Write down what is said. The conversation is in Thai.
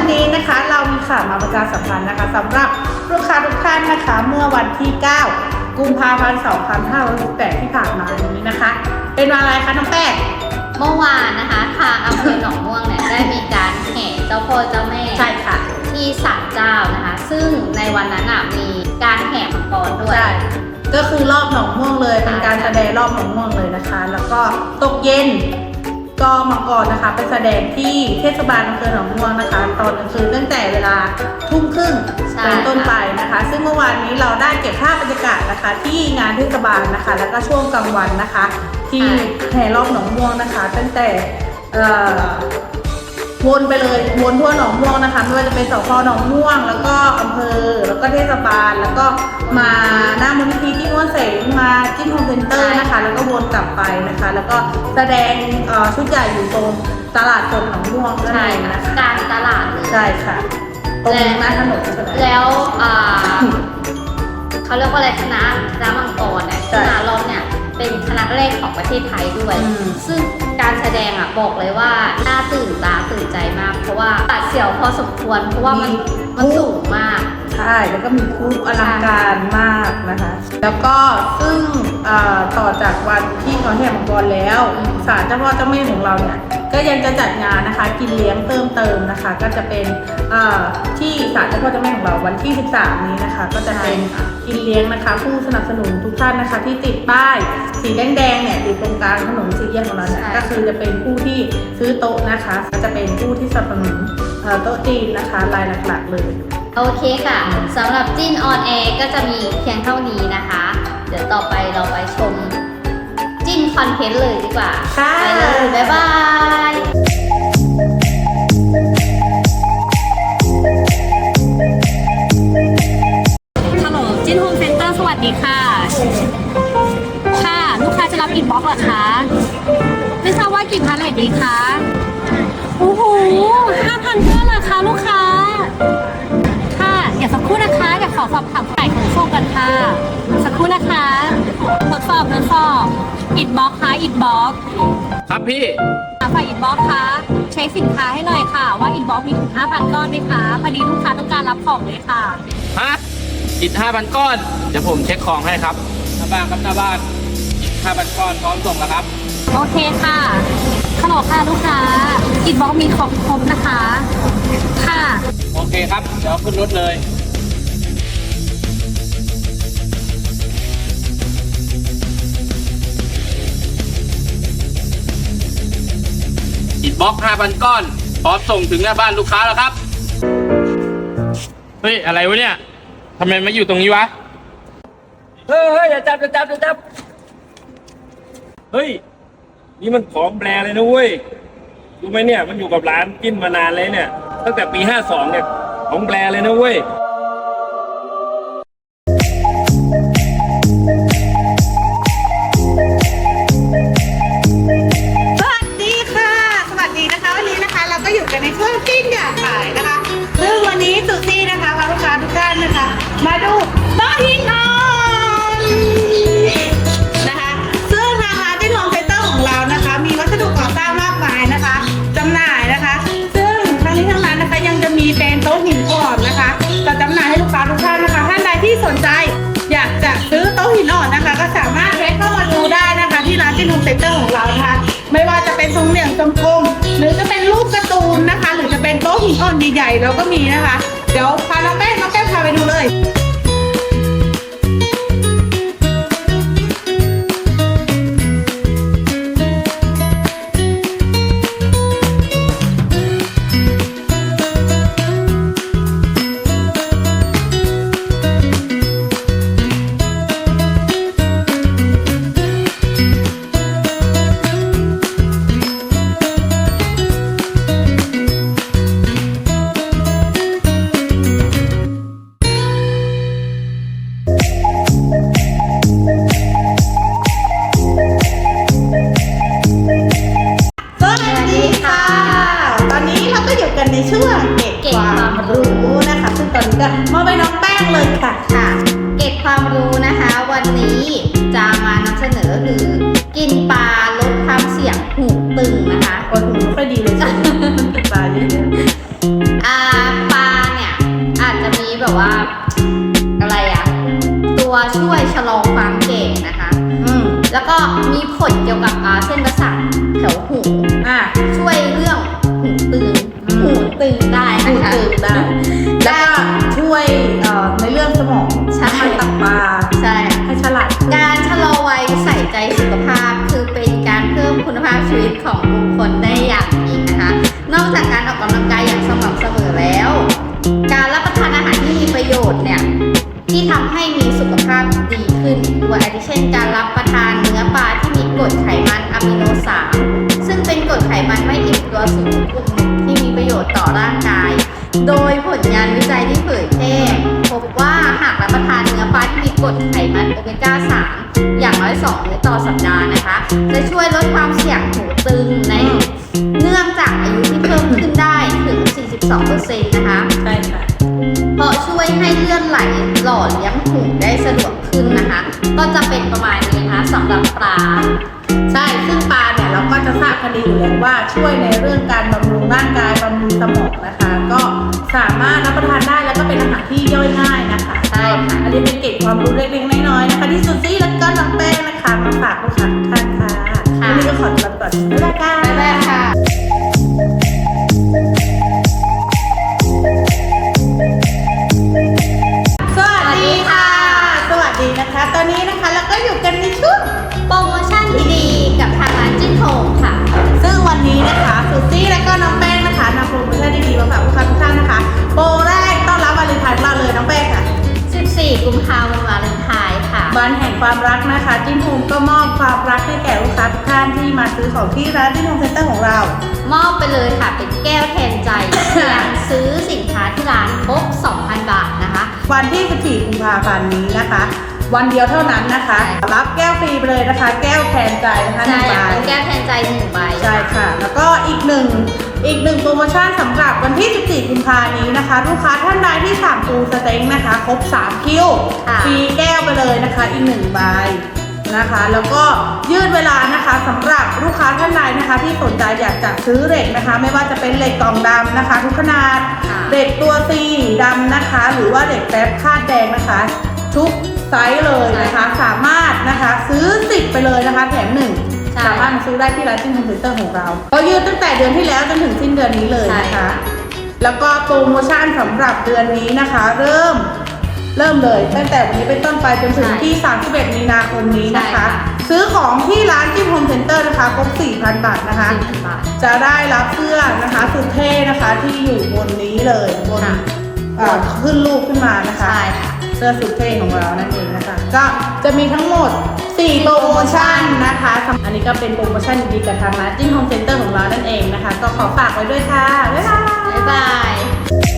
วันนี้นะคะเรามีข่าวมาประชาสัมพันธ์นะคะสำหรับลูกค้าทุกท่านนะคะเมื่อวันที่ 9 กุมภาพันธ์ 2518ที่ผ่านมานี้นะคะ เป็นวันอะไรคะน้องแป้งเมื่อวานนะคะทางอำเภอหนองม่วงเนี่ยได้มีการแห่เจ้าพ่อเจ้าแม่ใช่ค่ะ ที่ศาลเจ้านะคะ ซึ่งในวันนั้นอะมีการแห่มังกรด้วยใช่ก็คือรอบหนองม่วงเลยเป็นการแสดงรอบหนองม่วงเลยนะคะ แล้วก็ตกเย็น ก็มังกรนะคะไปแสดงที่เทศบาลอำเภอหนองม่วงนะคะ ตอนกลางคืนตั้งแต่เวลาทุ่มครึ่งใช่เป็นต้นไปนะคะ ซึ่งเมื่อวานนี้เราได้เก็บภาพบรรยากาศนะคะ ที่งานเทศบาลนะคะ แล้วก็ช่วงกลางวันนะคะ ที่แห่รอบหนองม่วงนะคะ ตั้งแต่เอ่อวนไปเลยวนทั่วหนองม่วงนะคะไม่ว่าจะเป็นสพหนองม่วง แล้วก็อำเภอแล้วก็เทศบาลแล้วก็มาหน้ามูลนิธิที่ม่วนเสงมาจิ้นโฮมเซ็นเตอร์นะคะแล้ วก็วนกลับไปนะคะ แล้วก็แสดงเอ่อชุดใหญ่อยู่ตรงตลาดสดหนองม่วงนั่นใช่เองค่ะนะคะกลารตลาดเลยใช่ค่ะตรงหน้าถนนใช่ไหม แล้วอ่าเขาเรียกว่าอะไรคณะคณะมังกรเนี่ยใช่คณะรอบเนี่ยเป็นคณะแรกของประเทศไทยด้วย อืม ซึ่งการแสดงอะบอกเลยว่าน่าตื่นตาตื่นใจมาก เพราะว่าตัดเสียวพอสมควร เพราะว่ามันมันสูงมาก ใช่แล้วก็มีคู่อลังการมากนะคะ แล้วก็ซึ่งเอ่อต่อจากวันที่เขาแห่มังกรแล้วศาลเจ้าพ่อเจ้าแม่ของเราเนี่ยก็ยังจะจัดงานนะคะ กินเลี้ยงเติมเติมนะคะ ก็จะเป็นเอ่อที่ศาลเจ้าพ่อเจ้าแม่ของเราวันที่ 13 นี้นะคะ ก็จะเป็นใช่ค่ะกินเลี้ยงนะคะ ผู้สนับสนุนทุกท่านนะคะ ที่ติดป้ายสีแดงๆเนี่ยอยู่ตรงกลางถนนสี่แยกของเราเนี่ยใช่ก็คือจะเป็นผู้ที่ซื้อโต๊ะนะคะ ก็จะเป็นผู้ที่สนับสนุนเอ่อโต๊ะจีนนะคะรายหลักๆเลย โอเคค่ะสำหรับจิ้นออนแอร์ก็จะมีเพียงเท่านี้นะคะ เดี๋ยวต่อไปเราไปชมจิ้นคอนเทนต์เลยดีกว่าค่ะไปเลยบ๊ายบายฮัลโหลจินโฮมเซ็นเตอร์สวัสดีค่ะ ค่ะ ลูกค้าจะรับอินบ็อกซ์เหรอคะ ไม่ทราบว่ากี่พันไหนดีคะ โอ้โหห้าพันก็เหรอคะลูกค้า อยากขอสอบถามฝ่ายขนส่งกันค่ะ สักครู่นะคะทดสอบทดสอบอินบ็อกซ์คะอินบ็อกซ์ครับพี่ฝ่ายอินบ็อกซ์คะเช็คสินค้าให้หน่อยค่ะ ว่าอินบ็อกซ์มีถึง5,000 ก้อนไหมคะพอดีลูกค้าต้องการรับของเลยค่ะฮะอิดห้าพันก้อน เดี๋ยวผมเช็คของให้ครับหน้าบ้านครับหน้าบ้านอิดห้าพันก้อนพร้อมส่งแล้วครับ โอเคค่ะฮัลโหลค่ะลูกค้าอินบ็อกมีของครบนะคะ ค่ะ โอเคครับ เดี๋ยวขึ้นรถเลย อิดบล็อกห้าพันก้อน พร้อมส่งถึงหน้าบ้านลูกค้าแล้วครับ เฮ้ย อะไรวะเนี่ยทำไมมาอยู่ตรงนี้วะ เฮ้ยเฮ้ยอย่าจับอย่าจับอย่าจับ เฮ้ย นี่มันของแบรเลยนะเว้ย รู้ไหมเนี่ย มันอยู่กับร้านกินมานานเลยเนี่ย ตั้งแต่ปีห้าสองเนี่ย ของแบรเลยนะเว้ย ใหญ่เราก็มีนะคะ เดี๋ยวพาน้องแป้งน้องแป้งพาไปดูเลย เก็บความรู้นะคะ ซึ่งตอนนี้ก็มอบไปน้องแป้งเลยค่ะค่ะ เก็บความรู้นะคะ วันนี้จะมานำเสนอคือ กินปลาลดความเสี่ยงหูตึงนะคะก็หูไม่อดีเลยใช่ไหมปลาเยอะๆอ่าปลาเนี่ยอาจจะมีแบบว่าอะไรอะตัวช่วยชะลอความเก่งนะคะแล้วก็มีผลเกี่ยวกับเส้นประสาทแถวหูช่วยเรื่องหูตึง ได้พูนะดคะตึงได้แล้วก็ช่วยเอ่อในเรื่องสมองใช่มันตับปลาใช่ ให้ฉลาดการชะลอวัยใส่ใจสุขภาพ คือเป็นการเพิ่มคุณภาพชีวิตของบุคคลได้อย่างยิ่งนะคะ นอกจากการออกกำลังกายอย่างสม่ำเสมอแล้ว การรับประทานอาหารที่มีประโยชน์เนี่ยที่ทำให้มีสุขภาพดีขึ้นด้วยอาทิเช่น การรับประทานเนื้อปลาที่มีกรดไขมันอะมิโนสามซึ่งเป็นกรดไขมันไม่อิ่มตัวสูงกลุ่มหนึ่งที่มีประ โยชน์ต่อร่างกาย โดยผลงานวิจัยที่เผยแพร่พบว่าหากรับประทานเนื้อปลาที่มีกรดไขมันโอเมก้า 3 อย่างน้อย2มื้อต่อสัปดาห์นะคะ จะช่วยลดความเสี่ยงหูตึงในเนื่องจากอายุที่เพิ่มขึ้นได้ถึง 42%นะคะ ใช่ค่ะ เพราะช่วยให้เลือดไหลหล่อเลี้ยงหูได้สะดวกขึ้นนะคะ ก็จะเป็นประมาณนี้นะคะสำหรับปลา ใช่ซึ่งปลาเนี่ยเราก็จะทราบกันดีอยู่แล้วว่าช่วยในเรื่องการบำรุงร่างกายบำรุงสมองนะคะ ก็สามารถรับประทานได้แล้วก็เป็นอาหารที่ย่อยง่ายนะคะใช่ค่ะอันนี้เป็นเกร็ดความรู้เล็กๆน้อยๆนะคะที่ซูซี่แล้วก็น้องแป้งนะคะมาฝากลูกค้าทุกท่านค่ะค่ะวันนี้ก็ขอตัวลาไปก่อนบ๊ายบายค่ะบ๊ายบายค่ะ ความรักนะคะ จิ้นโฮมก็มอบความรักให้แก่ลูกค้าทุกท่านที่มาซื้อของที่ร้านจิ้นโฮมเซ็นเตอร์ของเรา มอบไปเลยค่ะ เป็นแก้วแทนใจเพียงซื้อสินค้าที่ร้านครบ2,000 บาทนะคะ วันที่ 14 กุมภาพันธ์นี้นะคะ วันเดียวเท่านั้นนะคะใช่รับแก้วฟรีไปเลยนะคะ แก้วแทนใจนะคะหใช่นึ่งใบเป็นแก้วแทนใจหนึ่งใบใช่ค่ะ แล้วก็อีกหนึ่ง อีกหนึ่งโปรโมชั่นสำหรับวันที่ 14 กุมภานี้นะคะ ลูกค้าท่านใดที่สั่งปูสเต็งนะคะ ครบ 3 คิวค่ะ ฟรีแก้วไปเลยนะคะ อีกหนึ่งใบนะคะ แล้วก็ยืดเวลานะคะสำหรับลูกค้าท่านใดนะคะ ที่สนใจอยากจะซื้อเหล็กนะคะ ไม่ว่าจะเป็นเหล็กกล่องดำนะคะ ทุกขนาด ค่ะ เหล็กตัวซีดำนะคะ หรือว่าเหล็กแป๊บคาดแดงนะคะ ทุกไซส์เลยนะคะ สามารถนะคะซื้อสิบไปเลยนะคะ แถมหนึ่งใช่ สามารถมาซื้อได้ที่ร้านจิ้มคอมพิวเตอร์ของเราเรายืดตั้งแต่เดือนที่แล้วจนถึงสิ้นเดือนนี้เลยใช่นะคะค่ะแล้วก็โปรโมชั่นสำหรับเดือนนี้นะคะ เริ่มเริ่มเลยตั้งแต่วันนี้เป็นต้นไปจนถึงที่ 31 มีนาคมนี้นะคะ ซื้อของที่ร้านจิ้มโฮมเซ็นเตอร์นะคะครบ 4,000 บาทนะคะ4,000บาทจะได้รับเสื้อนะคะสุดเท่นะคะที่อยู่บนนี้เลยบนค่ะเอ่อขึ้นรูปขึ้นมานะคะใช่ค่ะเสื้อสุดเท่ของเรานั่นเองนะคะ ก็จะมีทั้งหมด 4 โปรโมชั่นนะคะ อันนี้ก็เป็นโปรโมชั่นดีๆกับทางร้านจิ้งโฮมเซ็นเตอร์ของเรานั่นเองนะคะ ก็ขอฝากไว้ด้วยค่ะ บ๊ายบาย บ๊ายบาย